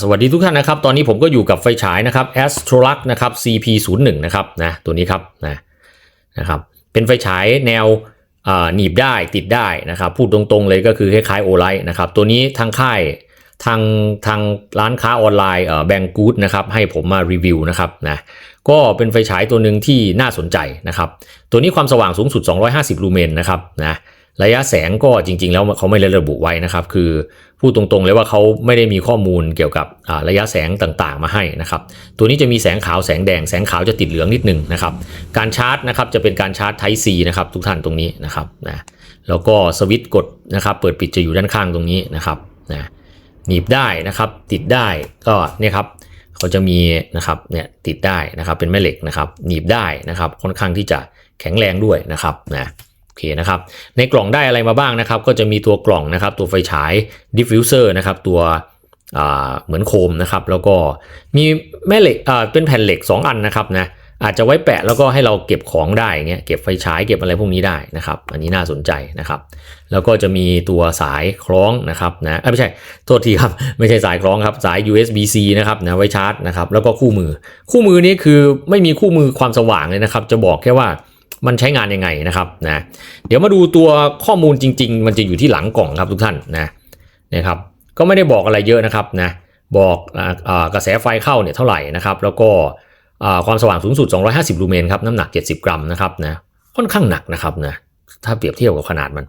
สวัสดีทุกท่านนะครับ ตอนนี้ผมก็อยู่กับไฟฉายนะครับ Astrolux นะครับ CP01 นะครับนะตัวนี้ครับนะนะครับเป็นไฟฉายแนวหนีบได้ติดได้นะครับ พูดตรงๆเลยก็คือคล้ายๆโอไลท์นะครับ ตัวนี้ทางค่ายทางทางร้านค้าออนไลน์แบงกูดนะครับให้ผมมารีวิวนะครับนะก็เป็นไฟฉายตัวหนึ่งที่น่าสนใจนะครับ ตัวนี้ความสว่างสูงสุด 250 ลูเมนนะครับนะ ระยะแสงก็จริง ๆ แล้วเขาไม่ได้ระบุไว้นะครับ คือพูดตรงๆเลยว่าเขาไม่ได้มีข้อมูลเกี่ยวกับระยะแสงต่างๆ มาให้นะครับ ตัวนี้จะมีแสงขาวแสงแดงแสงขาวจะติดเหลืองนิดนึงนะครับ การชาร์จนะครับจะเป็นการชาร์จ Type C นะครับทุกท่านตรงนี้นะครับนะแล้วก็สวิตช์กดนะครับ เปิดปิดจะอยู่ด้านข้างตรงนี้นะครับนะหนีบได้นะครับ ติดได้ก็เนี่ยครับเขาจะมีนะครับเนี่ยติดได้นะครับเป็นแม่เหล็กนะครับ หนีบได้นะครับ ค่อนข้างที่จะแข็งแรงด้วยนะครับนะ โอเคนะครับในกล่องได้อะไรมาบ้างนะครับ ก็จะมีตัวกล่องนะครับ ตัวไฟฉายดิฟฟิวเซอร์นะครับ ตัวเหมือนโคมนะครับ แล้วก็มีแม่เหล็กเป็นแผ่นเหล็ก 2 อันนะครับนะอาจจะไว้แปะแล้วก็ให้เราเก็บของได้เงี้ยเก็บไฟฉายเก็บอะไรพวกนี้ได้นะครับ อันนี้น่าสนใจนะครับ แล้วก็จะมีตัวสายคล้องนะครับนะไม่ใช่โทษทีครับไม่ใช่สายคล้องครับสาย USB-C นะครับนะไว้ชาร์จนะครับแล้วก็คู่มือ คู่มือนี้คือไม่มีคู่มือความสว่างเลยนะครับ จะบอกแค่ว่า มันใช้งานยังไงนะครับนะเดี๋ยวมาดูตัวข้อมูลจริง ๆ มันจะอยู่ที่หลังกล่องครับทุกท่านนะนะครับก็ไม่ได้บอกอะไรเยอะนะครับนะบอกออกระแสไฟเข้าเนี่ยเท่าไหร่นะครับ แล้วก็ความสว่างสูงสุด 250 ลูเมนครับน้ำหนัก 70 กรัมนะครับนะค่อนข้างหนักนะครับนะถ้าเปรียบเทียบกับขนาดมัน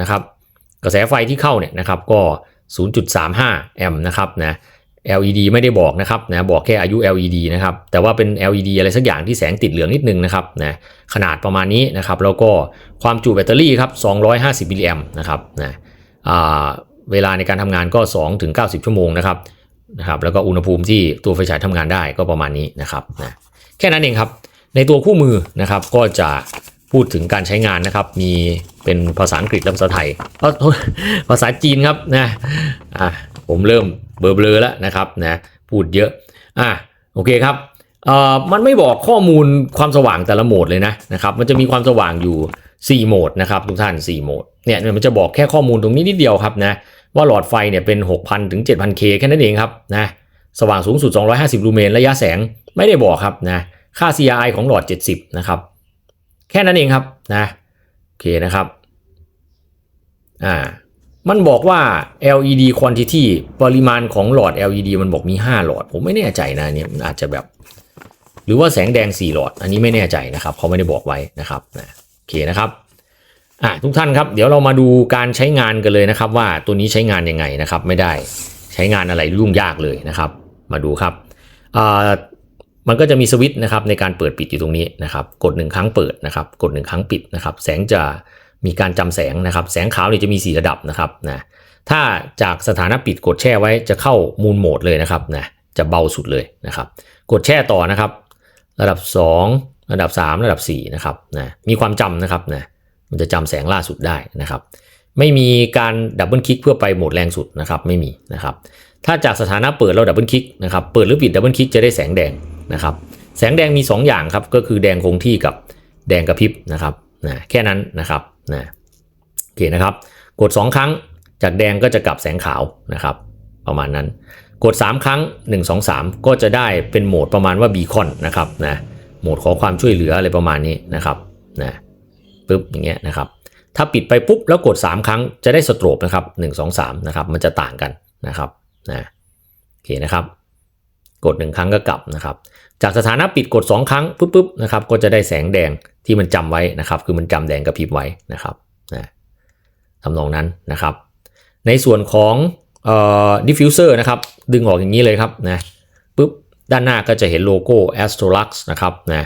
นะครับกระแสไฟที่เข้าเนี่ยนะครับก็ 0.35 แอมป์นะครับนะ LED ไม่ได้บอกนะครับนะบอกแค่อายุ LED นะครับแต่ว่าเป็น LED อะไรสักอย่างที่แสงติดเหลืองนิดนึงนะครับนะขนาดประมาณนี้นะครับแล้วก็ความจุแบตเตอรี่ครับ250มิลลิแอมนะครับนะเวลาในการทำงานก็ 2 ถึง 90 ชั่วโมงนะครับนะครับแล้วก็อุณหภูมิที่ตัวไฟฉายทำงานได้ก็ประมาณนี้นะครับนะแค่นั้นเองครับ ในตัวคู่มือนะครับก็จะพูดถึงการใช้งานนะครับ มีเป็นภาษาอังกฤษและภาษาไทยภาษาจีนครับนะอะผมเริ่ม เบลอแล้วนะครับนะพูดเยอะอะโอเคครับเอ่อมันไม่บอกข้อมูลความสว่างแต่ละโหมดเลยนะนะครับมันจะมีความสว่างอยู่ 4 โหมดนะครับทุกท่าน 4 โหมดเนี่ยมันจะบอกแค่ข้อมูลตรงนี้นิดเดียวครับนะว่าหลอดไฟเนี่ยเป็น 6,000 ถึง 7,000K แค่นั้นเองครับนะสว่างสูงสุด 250 ลูเมนระยะแสงไม่ได้บอกครับนะค่า CRI ของหลอด 70 นะครับ แค่นั้นเองครับนะโอเคนะครับอ่า มันบอกว่า LED quantity ปริมาณของหลอด LED มันบอกมี 5 หลอด ผมไม่แน่ใจนะเนี่ยมันอาจจะแบบ หรือว่าแสงแดง 4 หลอด อันนี้ไม่แน่ใจนะครับเขาไม่ได้บอกไว้นะครับนะโอเคนะครับอะทุกท่านครับ เดี๋ยวเรามาดูการใช้งานกันเลยนะครับ ว่าตัวนี้ใช้งานยังไงนะครับ ไม่ได้ใช้งานอะไรยุ่งยากเลยนะครับ มาดูครับอ่ามันก็จะมีสวิตช์นะครับในการเปิดปิดอยู่ตรงนี้นะครับ กด 1 ครั้งเปิดนะครับ กด 1 ครั้งปิดนะครับ แสงจะ มีการจำแสงนะครับ แสงขาวเนี่ยจะมี 4 ระดับนะครับนะถ้าจากสถานะปิดกดแช่ไว้จะเข้ามูลโหมดเลยนะครับนะจะเบาสุดเลยนะครับ กดแช่ต่อนะครับ ระดับ 2 ระดับ 3 ระดับ4นะครับนะมีความจำนะครับนะมันจะจำแสงล่าสุดได้นะครับ ไม่มีการดับเบิลคลิกเพื่อไปโหมดแรงสุดนะครับไม่มีนะครับ ถ้าจากสถานะเปิดเราดับเบิลคลิกนะครับเปิดหรือปิดดับเบิลคลิกจะได้แสงแดงนะครับ แสงแดงมี 2 อย่างครับก็คือแดงคงที่กับแดงกระพริบนะครับ นะแค่นั้นนะครับนะโอเคนะครับ กด 2 ครั้งจากแดงก็จะกลับแสงขาวนะครับ ประมาณนั้น กด 3 ครั้ง 1 2 3 ก็จะได้เป็นโหมดประมาณว่าบีคอนนะครับนะโหมดขอความช่วยเหลืออะไรประมาณนี้นะครับนะปึ๊บอย่างเงี้ยนะครับ ถ้าปิดไปปุ๊บแล้วกด 3 ครั้งจะได้สโตรบนะครับ 1 2 3 นะครับ มันจะต่างกันนะครับนะโอเคนะครับ กด 1 ครั้งก็กลับนะครับ จากสถานะปิดกด 2 ครั้งปุ๊บปุ๊บนะครับก็จะได้แสงแดงที่มันจำไว้นะครับ คือมันจำแดงกระพริบไว้นะครับนะทำนองนั้นนะครับ ในส่วนของเอ่อดิฟฟิวเซอร์นะครับ ดึงออกอย่างนี้เลยครับนะปุ๊บด้านหน้าก็จะเห็นโลโก้ Astrolux นะครับนะ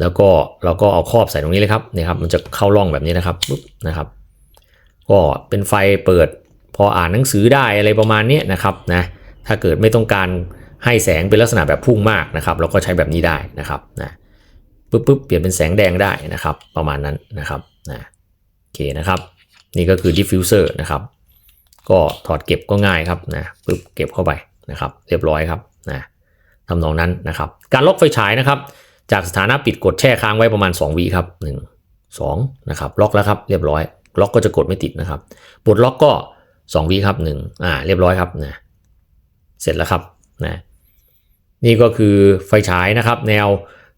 แล้วก็เราก็เอาครอบใส่ตรงนี้เลยครับนี่ครับมันจะเข้าร่องแบบนี้นะครับปุ๊บนะครับ ก็เป็นไฟเปิดพออ่านหนังสือได้อะไรประมาณนี้นะครับนะถ้าเกิดไม่ต้องการ ให้แสงเป็นลักษณะแบบพุ่งมากนะครับเราก็ใช้แบบนี้ได้นะครับนะปุ๊บปุ๊บเปลี่ยนเป็นแสงแดงได้นะครับ ประมาณนั้นนะครับนะโอเคนะครับ นี่ก็คือ diffuser นะครับ ก็ถอดเก็บก็ง่ายครับนะปุ๊บเก็บเข้าไปนะครับ เรียบร้อยครับนะทำนองนั้นนะครับ การล็อกไฟฉายนะครับ จากสถานะปิดกดแช่ค้างไว้ประมาณ2วิครับ 1 2นะครับล็อกแล้วครับเรียบร้อย ล็อกก็จะกดไม่ติดนะครับปลดล็อกก็2วิครับ1อ่าเรียบร้อยครับนะเสร็จแล้วครับนะ นี่ก็คือไฟฉายนะครับแนว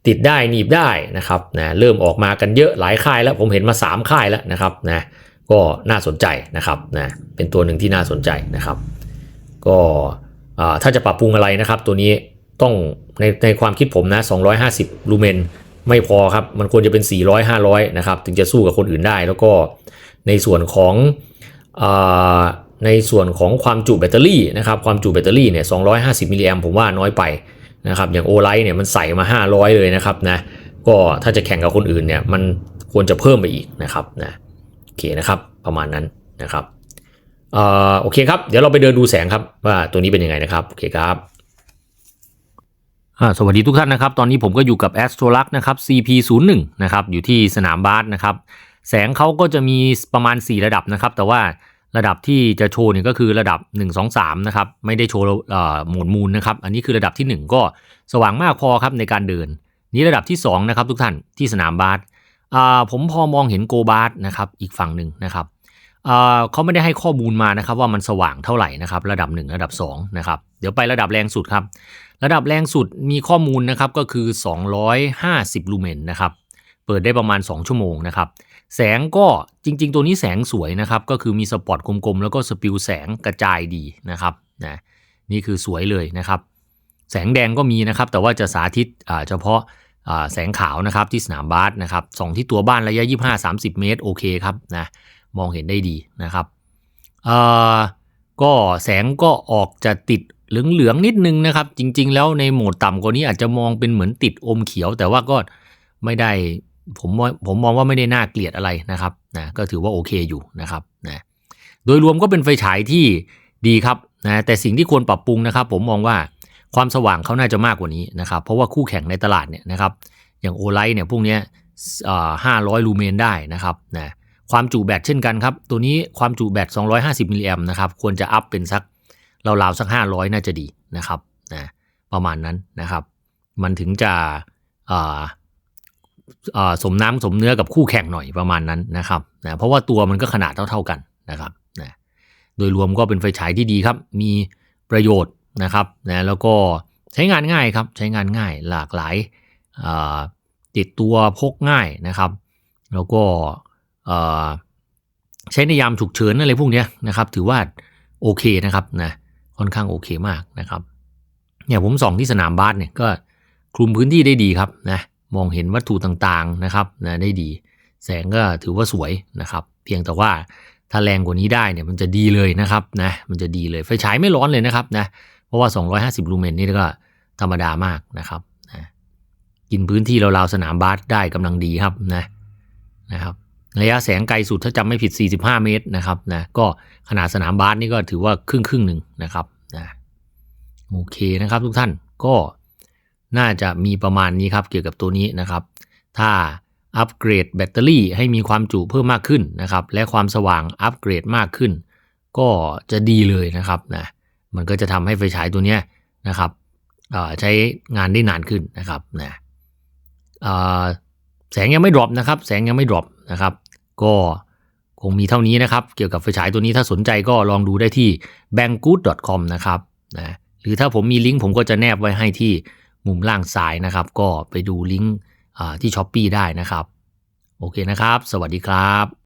ติดได้หนีบได้นะครับนะเริ่มออกมากันเยอะหลายค่ายแล้วผมเห็นมา 3 ค่ายแล้วนะครับนะก็น่าสนใจนะครับนะเป็นตัวหนึ่งที่น่าสนใจนะครับ ก็อ่าถ้าจะปรับปรุงอะไรนะครับ ตัวนี้ต้องในในความคิดผมนะ 250 ลูเมนไม่พอครับ มันควรจะเป็น 400 500 นะครับ ถึงจะสู้กับคนอื่นได้ แล้วก็ในส่วนของอา ในส่วนของความจุแบตเตอรี่นะครับความจุแบตเตอรี่เนี่ย250มิลลิแอมผมว่าน้อยไปนะครับอย่างโอไลท์เนี่ยมันใส่มา 500 เลยนะครับนะก็ถ้าจะแข่งกับคนอื่นเนี่ยมันควรจะเพิ่มไปอีกนะครับนะโอเคนะครับประมาณนั้นนะครับเอ่อโอเคครับเดี๋ยวเราไปเดินดูแสงครับว่าตัวนี้เป็นยังไงนะครับโอเคครับสวัสดีทุกท่านนะครับ ตอนนี้ผมก็อยู่กับ a s t r o l u x นะครับ CP01 นะครับอยู่ที่สนามบาสนะครับแสงเขาก็จะมีประมาณ 4 ระดับนะครับ แต่ว่า ระดับที่จะโชว์เนี่ยก็คือระดับ 1 2 3 นะครับ ไม่ได้โชว์โหมดมูลนะครับ อันนี้คือระดับที่ 1 ก็สว่างมากพอครับในการเดิน นี่ระดับที่ 2 นะครับทุกท่านที่สนามบาสผมพอมองเห็นโกบาสนะครับอีกฝั่งหนึ่งนะครับเอ่อเขาไม่ได้ให้ข้อมูลมานะครับว่ามันสว่างเท่าไหร่นะครับระดับ 1 ระดับ2นะครับเดี๋ยวไประดับแรงสุดครับ ระดับแรงสุดมีข้อมูลนะครับก็คือ 250 ลูเมนนะครับ เปิดได้ประมาณ 2 ชั่วโมงนะครับ แสงก็จริง ๆ ตัวนี้แสงสวยนะครับ ก็คือมีสปอตกลมๆ แล้วก็สปิวแสงกระจายดีนะครับนะนี่คือสวยเลยนะครับ แสงแดงก็มีนะครับ แต่ว่าจะสาธิตเฉพาะาแสงขาวนะครับที่สนามบาสนะครับส่องที่ตัวบ้านระยะ 25-30 เมตรโอเคครับนะมองเห็นได้ดีนะครับก็แสงก็ออกจะติดเหลืองๆนิดนึงนะครับ จริง ๆ แล้วในโหมดต่ำกว่านี้อาจจะมองเป็นเหมือนติดอมเขียว แต่ว่าก็ไม่ได้ ผมว่าผมมองว่าไม่ได้น่าเกลียดอะไรนะครับนะก็ถือว่าโอเคอยู่นะครับนะโดยรวมก็เป็นไฟฉายที่ดีครับนะแต่สิ่งที่ควรปรับปรุงนะครับ ผมมองว่าความสว่างเขาน่าจะมากกว่านี้นะครับเพราะว่าคู่แข่งในตลาดเนี่ยนะครับอย่างโอไลท์เนี่ยพวกเนี้ยห้าร้อยลูเมนได้นะครับนะความจุแบตเช่นกันครับ ตัวนี้ความจุแบต 250มิลลิแอมนะครับควรจะอัพเป็นสักราวๆสัก 500 น่าจะดีนะครับนะประมาณนั้นนะครับ มันถึงจะ สมน้ำสมเนื้อกับคู่แข่งหน่อยประมาณนั้นนะครับนะเพราะว่าตัวมันก็ขนาดเท่า ๆกันนะครับนะโดยรวมก็เป็นไฟฉายที่ดีครับ มีประโยชน์นะครับนะแล้วก็ใช้งานง่ายครับ ใช้งานง่ายหลากหลายติดตัวพกง่ายนะครับ แล้วก็ใช้ในยามฉุกเฉินอะไรพวกเนี้ยนะครับ ถือว่าโอเคนะครับนะค่อนข้างโอเคมากนะครับเนี่ยผมส่องที่สนามบาสเนี่ยก็คลุมพื้นที่ได้ดีครับนะ มองเห็นวัตถุต่างๆนะครับนะได้ดี แสงก็ถือว่าสวยนะครับ เพียงแต่ว่าถ้าแรงกว่านี้ได้เนี่ยมันจะดีเลยนะครับนะมันจะดีเลยไฟฉายไม่ร้อนเลยนะครับนะเพราะว่า 250 ลูเมนนี่ก็ธรรมดามากนะครับนะกินพื้นที่ราวๆสนามบาสได้กำลังดีครับนะนะครับระยะแสงไกลสุดถ้าจำไม่ผิด 45 เมตรนะครับนะก็ขนาดสนามบาสนี่ก็ถือว่าครึ่งครึ่งหนึ่งนะครับนะโอเคนะครับทุกท่านก็ น่าจะมีประมาณนี้ครับเกี่ยวกับตัวนี้นะครับ ถ้าอัปเกรดแบตเตอรี่ให้มีความจุเพิ่มมากขึ้นนะครับ และความสว่างอัปเกรดมากขึ้น ก็จะดีเลยนะครับนะมันก็จะทำให้ไฟฉายตัวนี้นะครับใช้งานได้นานขึ้นนะครับนะแสงยังไม่ดรอปนะครับ แสงยังไม่ดรอปนะครับ ก็คงมีเท่านี้นะครับ เกี่ยวกับไฟฉายตัวนี้ถ้าสนใจก็ลองดูได้ที่ banggood.com นะครับนะหรือถ้าผมมีลิงก์ผมก็จะแนบไว้ให้ที่ มุมล่างซ้ายนะครับ ก็ไปดูลิงก์ที่ช้อป e e ได้นะครับ โอเคนะครับ สวัสดีครับ